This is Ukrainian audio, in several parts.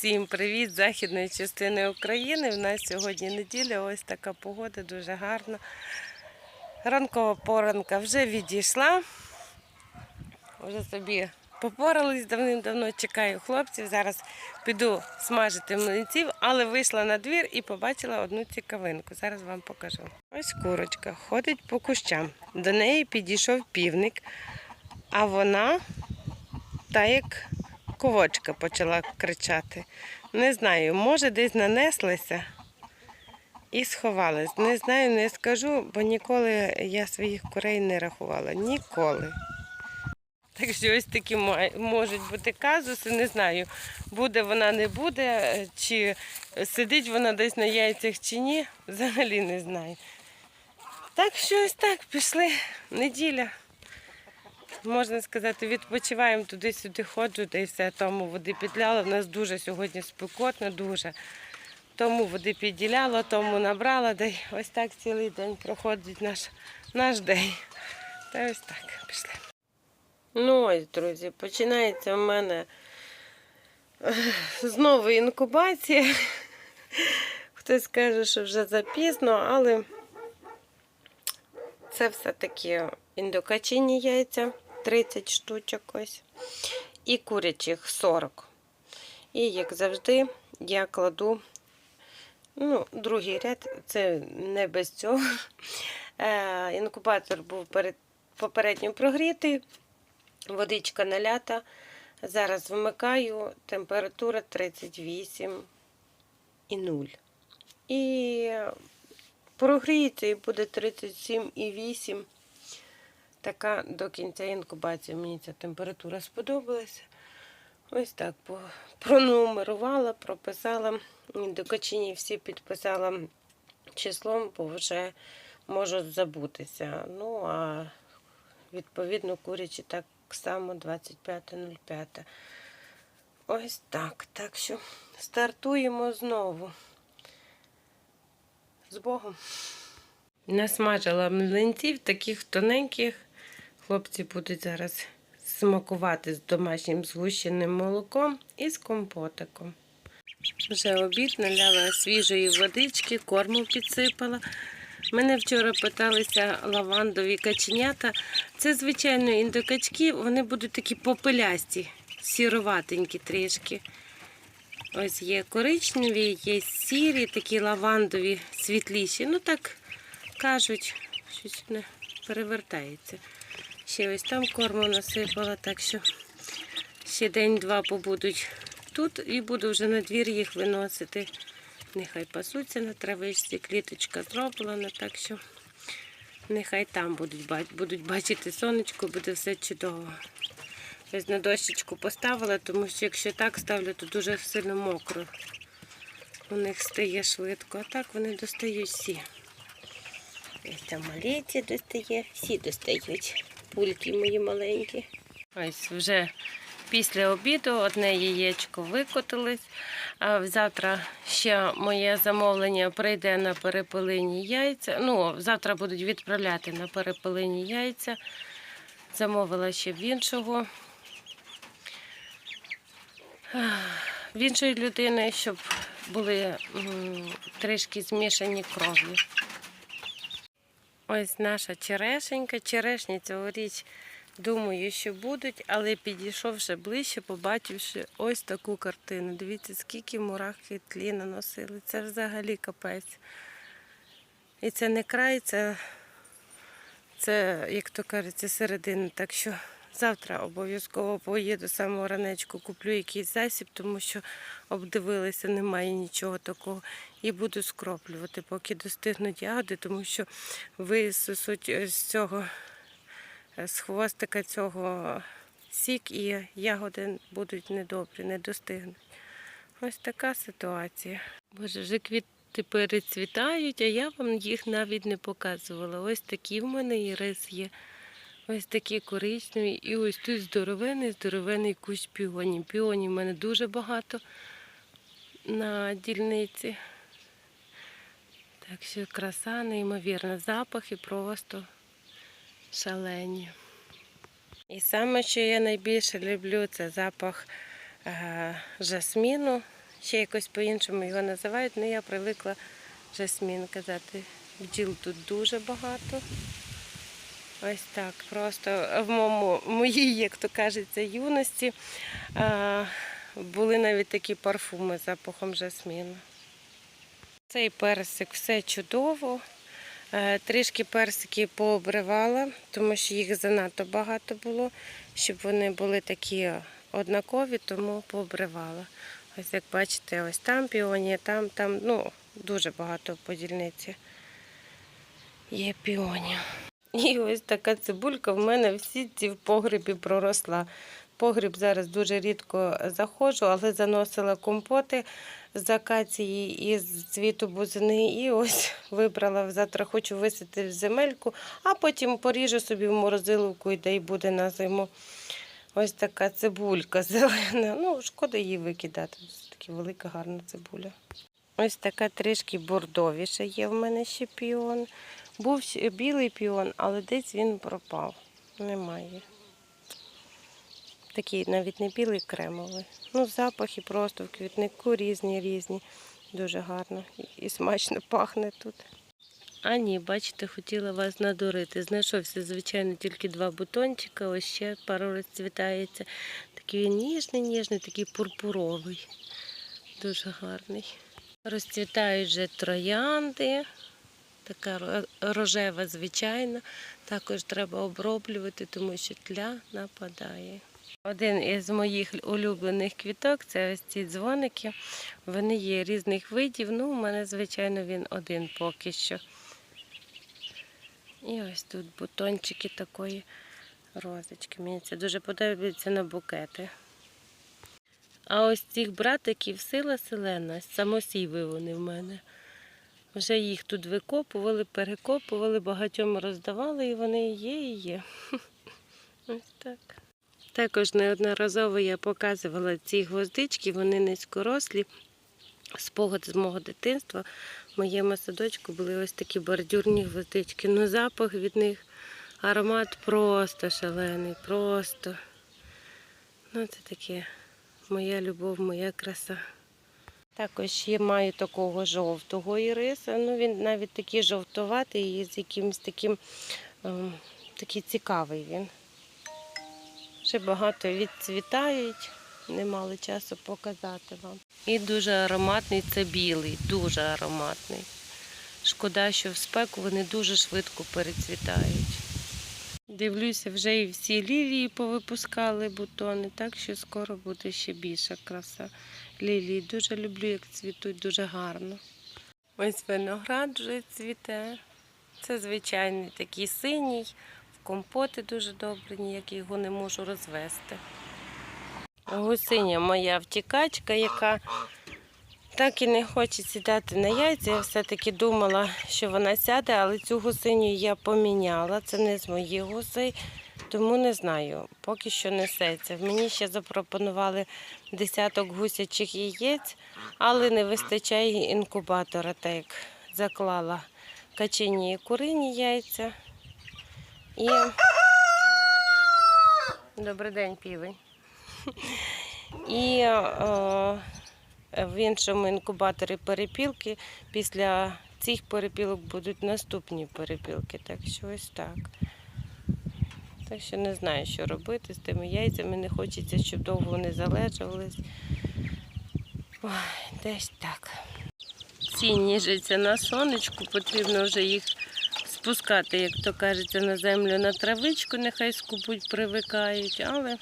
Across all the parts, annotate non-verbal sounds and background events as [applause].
Всім привіт з західної частини України. У нас сьогодні неділя, ось така погода, дуже гарна. Ранкова поранка вже відійшла. Вже собі попорались давним-давно, чекаю хлопців. Зараз піду смажити млинців, але вийшла на двір і побачила одну цікавинку. Зараз вам покажу. Ось курочка ходить по кущам. До неї підійшов півник, а вона та як ковочка почала кричати. Не знаю, може десь нанеслася і сховалась. Не знаю, не скажу, бо ніколи я своїх курей не рахувала. Ніколи. Так що ось такі можуть бути казуси, не знаю, буде вона, не буде, чи сидить вона десь на яйцях чи ні, взагалі не знаю. Так що ось так, пішли неділя можна сказати, відпочиваємо туди-сюди ходжу, та й все. Тому води підляла. У нас дуже сьогодні спекотно, дуже. Тому води підділяла, тому набрала, да й ось так цілий день проходить наш, наш день. Та ось так пішли. Ну ось, друзі, починається в мене знову інкубація. Хтось каже, що вже запізно, але це все-таки індокачині яйця 30 штучок ось. І курячих 40. І, як завжди, я кладу ну, другий ряд, це не без цього. Е, інкубатор був перед, попередньо прогрітий, водичка налята. Зараз вмикаю, температура 38 і 0. І прогріється і буде 37,8. Така до кінця інкубації мені ця температура сподобалася. Ось так пронумерувала, прописала. До качині всі підписала числом, бо вже можуть забутися. Ну, а відповідно курячі так само 25.05. Ось так. Так що стартуємо знову. З Богом. Насмажила млинців таких тоненьких. Хлопці будуть зараз смакувати з домашнім згущеним молоком і з компотиком. Вже обід наляла свіжої водички, корму підсипала. Мене вчора питалися лавандові каченята. Це, звичайно, індокачки, вони будуть такі попелясті, сіроватенькі трішки. Ось є коричневі, є сірі, такі лавандові, світліші. Ну так кажуть, щось не перевертається. Ще ось там корму насипала, так що ще день-два побудуть тут і буду вже на двір їх виносити. Нехай пасуться на травичці, кліточка зроблена, так що нехай там будуть, бач- будуть бачити сонечко, буде все чудово. Ось на дощечку поставила, тому що якщо так ставлю, то дуже сильно мокро. У них стає швидко, а так вони достають всі. Ось там маліці достає, всі достають. Пульки мої маленькі. Ось вже після обіду одне яєчко викотилось. А завтра ще моє замовлення прийде на перепелині яйця. Ну, завтра будуть відправляти на перепелині яйця. Замовила ще в іншого. В іншої людини, щоб були трішки змішані кров'ю. Ось наша черешенька. Черешні цьогоріч, думаю, що будуть, але підійшовши ближче, побачивши ось таку картину. Дивіться, скільки мурахи тлі наносили. Це взагалі капець. І це не край, це, це як то кажуть, це середина. Так що завтра обов'язково поїду самого ранечку, куплю якийсь засіб, тому що обдивилися, немає нічого такого. І буду скроплювати, поки достигнуть ягоди, тому що висосуть з цього е, з хвостика цього сік і ягоди будуть недобрі, не достигнуть. Ось така ситуація. Боже, вже квіти перецвітають, а я вам їх навіть не показувала. Ось такі в мене і рис є. Ось такі коричневі. І ось тут здоровений, здоровений кущ піонів. Піонів в мене дуже багато на дільниці. Так що краса, неймовірна, запахи просто шалені. І саме, що я найбільше люблю, це запах е, жасміну ще якось по-іншому його називають, але я привикла жасмін казати. Бджіл тут дуже багато. Ось так. Просто в моєму, моїй, як то кажеться, юності були навіть такі парфуми з запахом жасміну. Цей персик все чудово. Е, Трішки персики пообривала, тому що їх занадто багато було, щоб вони були такі однакові, тому пообривала. Ось як бачите, ось там піонія, там, там, ну, дуже багато по дільниці є піонів. І ось така цибулька в мене в сітці в погребі проросла. Погріб зараз дуже рідко заходжу, але заносила компоти з акації і з цвіту бузини. І ось [laughs] вибрала завтра, хочу висити в земельку, а потім поріжу собі в морозиловку і дай буде на зиму. Ось така цибулька [laughs] зелена. Ну, шкода її викидати. Це така велика, гарна цибуля. Ось така трішки бордовіша є в мене ще піон. Був білий піон, але десь він пропав. Немає. Такий навіть не білий, кремовий. Ну, запахи просто в квітнику різні, різні. Дуже гарно і- смачно пахне тут. А ні, бачите, хотіла вас надурити. Знайшовся, звичайно, тільки два бутончика, ось ще пару розцвітається. Такий ніжний, ніжний, такий пурпуровий. Дуже гарний. Розцвітають вже троянди. Така рожева, звичайна. Також треба оброблювати, тому що тля нападає. Один із моїх улюблених квіток це ось ці дзвоники. Вони є різних видів. Ну, у мене, звичайно, він один поки що. І ось тут бутончики такої розочки. Мені це дуже подобається на букети. А ось цих братиків сила селена, самосіви вони в мене. Вже їх тут викопували, перекопували, багатьом роздавали, і вони є і є. [laughs] Ось так. Також неодноразово я показувала ці гвоздички, вони низькорослі. Спогад з мого дитинства в моєму садочку були ось такі бордюрні гвоздички. Ну, запах від них, аромат просто шалений, просто. Ну, це таке моя любов, моя краса. Також я маю такого жовтого іриса. Ну, він навіть такий жовтуватий і з якимось таким ем, такий цікавий він. Ще багато відцвітають, не мали часу показати вам. І дуже ароматний це білий, дуже ароматний. Шкода, що в спеку вони дуже швидко перецвітають. Дивлюся, вже і всі лілії повипускали бутони, так що скоро буде ще більша краса. Лілії дуже люблю, як цвітуть, дуже гарно. Ось виноград вже цвіте. Це звичайний такий синій, в компоти дуже добрі, ніяк його не можу розвести. Гусиня моя втікачка, яка так і не хоче сідати на яйця. Я все-таки думала, що вона сяде, але цю гусиню я поміняла. Це не з моїх гусей, тому не знаю. Поки що несеться. Мені ще запропонували десяток гусячих яєць, але не вистачає інкубатора, так як заклала качині і курині яйця. І добрий день, півень. [laughs] І е, в іншому інкубаторі перепілки. Після цих перепілок будуть наступні перепілки. Так що ось так. Так що не знаю, що робити з тими яйцями. Не хочеться, щоб довго вони залежувались. Ой, десь так. Ці ніжаться на сонечку, потрібно вже їх спускати, як то кажеться, на землю на травичку, нехай скупуть, привикають, але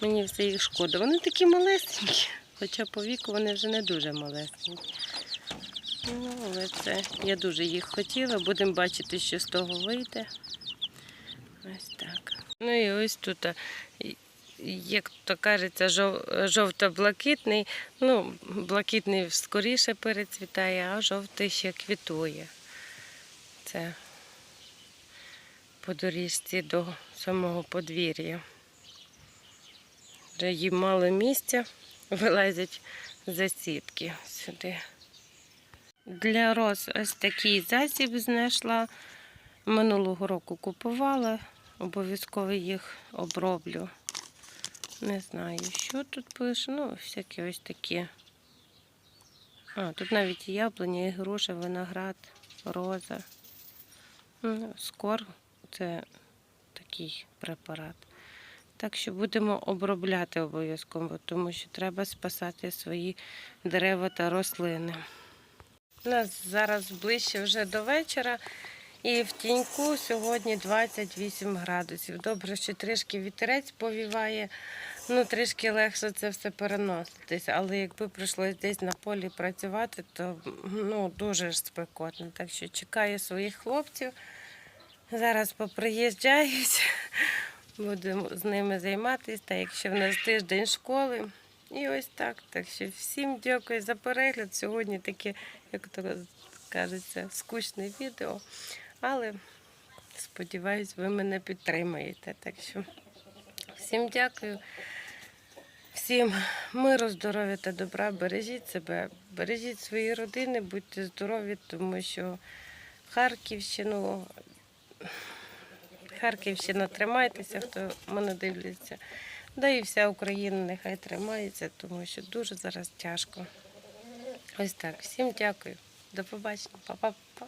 мені все їх шкода. Вони такі малесенькі, хоча по віку вони вже не дуже малесенькі. Ну, але це я дуже їх хотіла, будемо бачити, що з того вийде. Ось так. Ну і ось тут, як то кажеться, жовто-блакитний. Ну, блакитний скоріше перецвітає, а жовтий ще квітує. Це по доріжці до самого подвір'я. Вже їм мало місця, [laughs] вилазять за сітки сюди. Для роз ось такий засіб знайшла. Минулого року купувала, обов'язково їх оброблю. Не знаю, що тут пише. Ну, всякі ось такі А, тут навіть і яблуня, і груша, виноград, роза. Ну, Скор це такий препарат. Так що будемо обробляти обов'язково, тому що треба спасати свої дерева та рослини. У нас зараз ближче вже до вечора. І в тіньку сьогодні 28 градусів. Добре, що трішки вітерець повіває, ну трішки легше це все переноситись. Але якби прийшлося десь на полі працювати, то ну, дуже ж спекотно. Так що чекаю своїх хлопців. Зараз поприїжджають, [laughs] будемо з ними займатися, так якщо в нас тиждень школи. І ось так. Так що всім дякую за перегляд. Сьогодні таке, як то кажеться, скучне відео. Але сподіваюсь, ви мене підтримаєте. Так що всім дякую. Всім миру, здоров'я та добра. Бережіть себе, бережіть свої родини, будьте здорові, тому що Харківщину, Харківщина, тримайтеся, хто мене дивляться. Да і вся Україна нехай тримається, тому що дуже зараз тяжко. Ось так. Всім дякую. До побачення. Па-па-па.